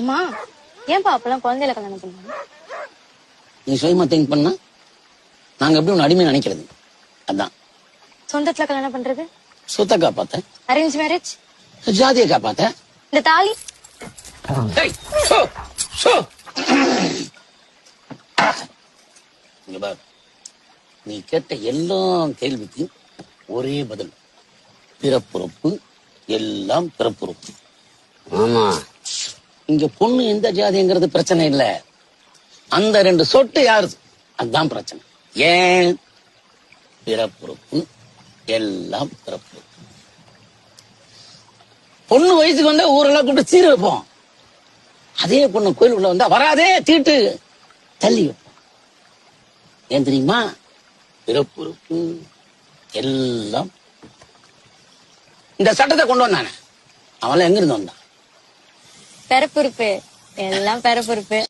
அம்மா ஏன்பா அப்பெல்லாம் குழந்தையில கல்யாணம் பண்ணாங்க? நீ சுயமா திங்க் பண்ணா நாங்க எப்படி உன்னை அடிமை நினைக்கிறது? அதான். சொந்தத்துல கல்யாணம் பண்றது? சொத்தை காப்பாத்த. அரேஞ்ச் மேரேஜ் ஜாதியை காப்பாத்த. இந்த தாலி? ஏய், சோ, சோ. இங்க பாரு. நீ கேட்ட எல்லா கேள்விக்கும் ஒரே பதில். பிறப்புறுப்பு எல்லாம் பிறப்புறுப்பு. ஆமா. இங்க பொண்ணு எந்த ஜாதிங்கிறது பிரச்சனை இல்ல. அந்த ரெண்டு சொட்டு யாரு அதுதான் பிரச்சனை. ஏன்? பிறப்புறுப்பு. எல்லாம் பிறப்பு பொண்ணு வயசுக்கு வந்தா ஊரெல்லாம் கூப்பிட்டு சீர் வைப்போம். அதே பொண்ணு கோயிலுக்குள்ள வந்தா வராதே தீட்டு. தள்ளி வைப்போம். ஏன் தெரியுமா? பிறப்புறுப்பு. எல்லாம். இந்த சட்டத்தை கொண்டு வந்தானே. அவன் எங்க இருந்து வந்தான்? பிறப்புறுப்பு எல்லாம் பிறப்புறுப்பு